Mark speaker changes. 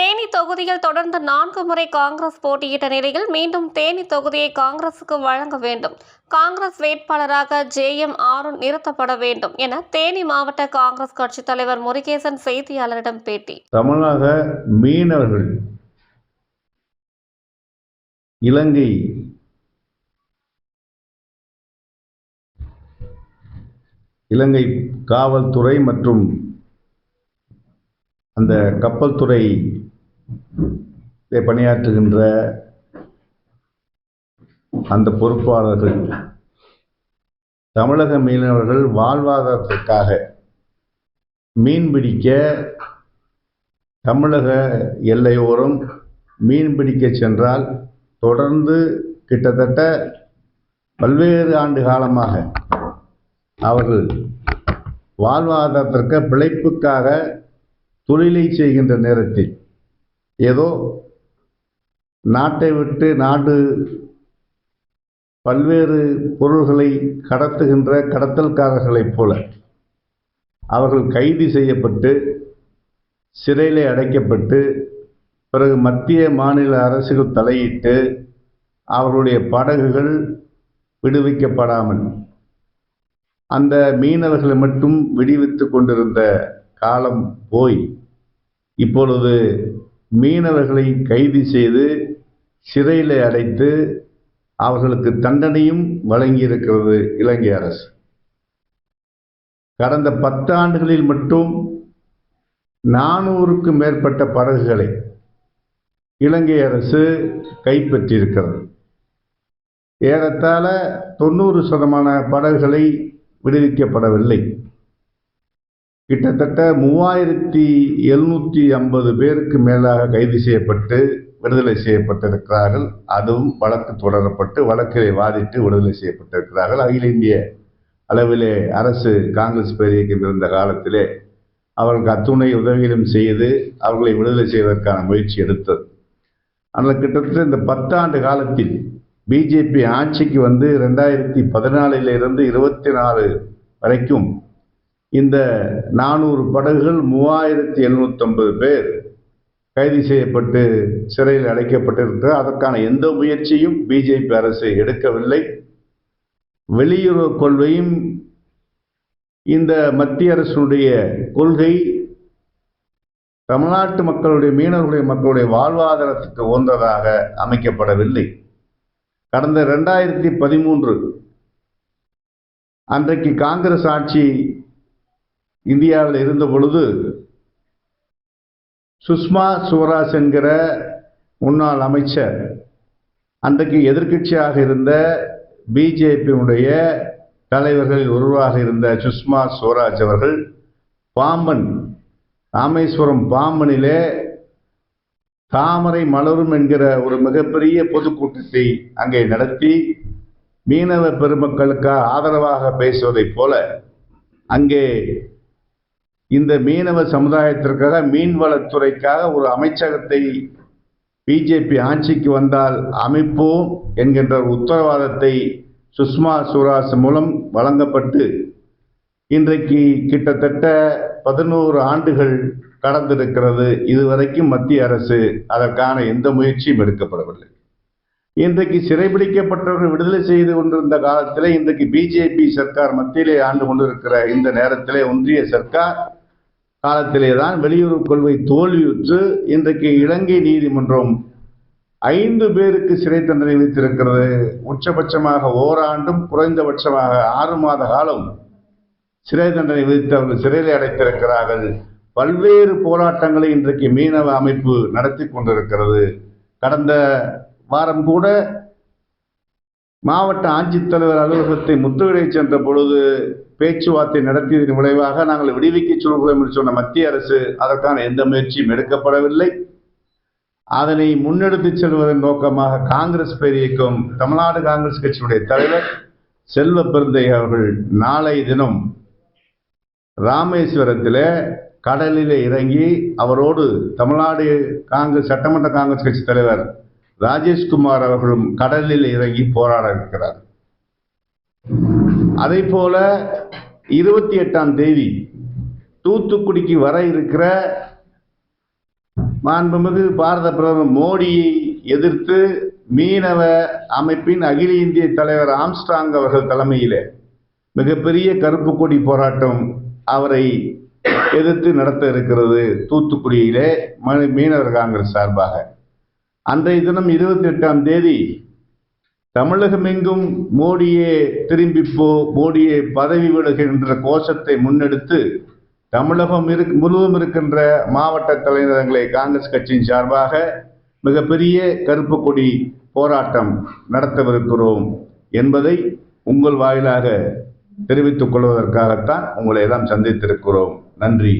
Speaker 1: தேனி தொகுதியில் தொடர்ந்து நான்கு முறை காங்கிரஸ் போட்டியிட்ட நிலையில் மீண்டும் தேனி தொகுதியை காங்கிரசுக்கு வழங்க வேண்டும். காங்கிரஸ் வேட்பாளராக ஜே எம் ஆருண் நிறுத்தப்பட வேண்டும் என தேனி மாவட்ட காங்கிரஸ் கட்சி தலைவர் முருகேசன் செய்தியாளரிடம் பேட்டி.
Speaker 2: தமிழக மீனவர்கள் இலங்கை இலங்கை காவல்துறை மற்றும் அந்த கப்பல் இதை பணியாற்றுகின்ற அந்த பொறுப்பாளர்கள் தமிழக மீனவர்கள் வாழ்வாதாரத்திற்காக மீன்பிடிக்க தமிழக எல்லையோரம் மீன் பிடிக்க சென்றால் தொடர்ந்து கிட்டத்தட்ட பல்வேறு ஆண்டு காலமாக அவர்கள் வாழ்வாதாரத்திற்கு பிழைப்புக்காக தொழிலை செய்கின்ற நேரத்தில் ஏதோ நாட்டை விட்டு நாடு பல்வேறு பொருள்களை கடத்துகின்ற கடத்தல்காரர்களைப் போல அவர்கள் கைது செய்யப்பட்டு சிறையில் அடைக்கப்பட்டு பிறகு மத்திய மாநில அரசுகள் தலையிட்டு அவர்களுடைய படகுகள் விடுவிக்கப்படாமல் அந்த மீனவர்களை மட்டும் விடுவித்து கொண்டிருந்த காலம் போய் இப்பொழுது மீனவர்களை கைது செய்து சிறையில் அடைத்து அவர்களுக்கு தண்டனையும் வழங்கியிருக்கிறது இலங்கை அரசு. கடந்த பத்து ஆண்டுகளில் மட்டும் நானூறுக்கும் மேற்பட்ட படகுகளை இலங்கை அரசு கைப்பற்றியிருக்கிறது. ஏறத்தாழ தொண்ணூறு சதமான படகுகளை விடுவிக்கப்படவில்லை. கிட்டத்தட்ட மூவாயிரத்தி எழுநூற்றி ஐம்பது பேருக்கு மேலாக கைது செய்யப்பட்டு விடுதலை செய்யப்பட்டிருக்கிறார்கள். அதுவும் வழக்கு தொடரப்பட்டு வழக்கிலே வாதிட்டு விடுதலை செய்யப்பட்டிருக்கிறார்கள். அகில இந்திய அளவிலே அரசு காங்கிரஸ் பேரியக்கம் இருந்த காலத்திலே அவர்களுக்கு அத்துணை உதவிகளும் செய்து அவர்களை விடுதலை செய்வதற்கான முயற்சி எடுத்தது. ஆனால் கிட்டத்தட்ட இந்த பத்தாண்டு காலத்தில் பிஜேபி ஆட்சிக்கு வந்து ரெண்டாயிரத்தி பதினாலிலிருந்து இருபத்தி நாலு வரைக்கும் இந்த நானூறு படகுகள் மூவாயிரத்தி எழுநூற்றம்பது பேர் கைது செய்யப்பட்டு சிறையில் அடைக்கப்பட்டிருக்கிறது அதற்கான எந்த முயற்சியும் பிஜேபி அரசு எடுக்கவில்லை. வெளியுறவு கொள்கையும் இந்த மத்திய அரசுடைய கொள்கை தமிழ்நாட்டு மக்களுடைய மீனவர்களுடைய மக்களுடைய வாழ்வாதாரத்துக்கு உகந்ததாக அமைக்கப்படவில்லை. கடந்த ரெண்டாயிரத்தி பதிமூன்று அன்றைக்கு காங்கிரஸ் ஆட்சி இந்தியாவில் இருந்த பொழுது சுஷ்மா சுவராஜ் என்கிற முன்னாள் அமைச்சர் அன்றைக்கு எதிர்க்கட்சியாக இருந்த பிஜேபியினுடைய தலைவர்களில் ஒருவராக இருந்த சுஷ்மா சுவராஜ் அவர்கள் பாம்பன் ராமேஸ்வரம் பாம்பனிலே தாமரை மலரும் என்கிற ஒரு மிகப்பெரிய பொதுக்கூட்டத்தை அங்கே நடத்தி மீனவ பெருமக்களுக்கு ஆதரவாக பேசுவதைப் போல அங்கே இந்த மீனவ சமுதாயத்திற்காக மீன்வளத்துறைக்காக ஒரு அமைச்சகத்தை பிஜேபி ஆட்சிக்கு வந்தால் அமைப்போம் என்கின்ற உத்தரவாதத்தை சுஷ்மா சுவராஜ் மூலம் வழங்கப்பட்டு இன்றைக்கு கிட்டத்தட்ட பதினோரு ஆண்டுகள் கடந்திருக்கிறது. இதுவரைக்கும் மத்திய அரசு அதற்கான எந்த முயற்சியும் எடுக்கப்படவில்லை. இன்றைக்கு சிறைபிடிக்கப்பட்டவர்கள் விடுதலை செய்து கொண்டிருந்த காலத்திலே இன்றைக்கு பிஜேபி சர்க்கார் மத்தியிலே ஆண்டு கொண்டிருக்கிற இந்த நேரத்திலே ஒன்றிய சர்க்கார் காலத்திலே தான் வெளியுறவு கொள்கை தோல்வியுற்று இன்றைக்கு இலங்கை நீதிமன்றம் ஐந்து பேருக்கு சிறை தண்டனை விதித்திருக்கிறது. உச்சபட்சமாக ஓராண்டும் குறைந்தபட்சமாக ஆறு மாத காலம் சிறை தண்டனை விதித்தவர்கள் சிறையில் அடைத்திருக்கிறார்கள். பல்வேறு போராட்டங்களை இன்றைக்கு மீனவ அமைப்பு நடத்தி கொண்டிருக்கிறது. கடந்த வாரம் கூட மாவட்ட ஆட்சித்தலைவர் அலுவலகத்தை முற்றுகை சென்ற பொழுது பேச்சுவார்த்தை நடத்தியதன் விளைவாக நாங்கள் விடுவிக்க சொல்கிறோம் என்று சொன்ன மத்திய அரசு அதற்கான எந்த முயற்சியும் எடுக்கப்படவில்லை. அதனை முன்னெடுத்து செல்வதன் நோக்கமாக காங்கிரஸ் பேரியக்கம் தமிழ்நாடு காங்கிரஸ் கட்சியுடைய தலைவர் செல்வ பெருந்தை அவர்கள் நாளை தினம் ராமேஸ்வரத்தில் கடலில் இறங்கி அவரோடு தமிழ்நாடு காங்கிரஸ் சட்டமன்ற காங்கிரஸ் கட்சி தலைவர் ராஜேஷ்குமார் அவர்களும் கடலில் இறங்கி போராட இருக்கிறார். அதே போல இருபத்தி எட்டாம் தேதி தூத்துக்குடிக்கு வர இருக்கிற மாண்புமிகு பாரத பிரதமர் மோடியை எதிர்த்து மீனவ அமைப்பின் அகில இந்திய தலைவர் ஆம்ஸ்ட்ராங் அவர்கள் தலைமையில் மிகப்பெரிய கருப்பு கொடி போராட்டம் அவரை எதிர்த்து நடத்த இருக்கிறது தூத்துக்குடியிலே ம- மீனவர் காங்கிரஸ் சார்பாக. அன்றைய தினம் இருபத்தி எட்டாம் தேதி தமிழகமெங்கும் மோடியே திரும்பிப்போ மோடியே பதவி விடுகின்ற கோஷத்தை முன்னெடுத்து தமிழகம் இரு முழுவதும் இருக்கின்ற மாவட்ட தலைநகரங்களை காங்கிரஸ் கட்சியின் சார்பாக மிகப்பெரிய கருப்பு கொடி போராட்டம் நடத்தவிருக்கிறோம் என்பதை உங்கள் வாயிலாக தெரிவித்துக் கொள்வதற்காகத்தான் உங்களை எல்லாம் சந்தித்திருக்கிறோம். நன்றி.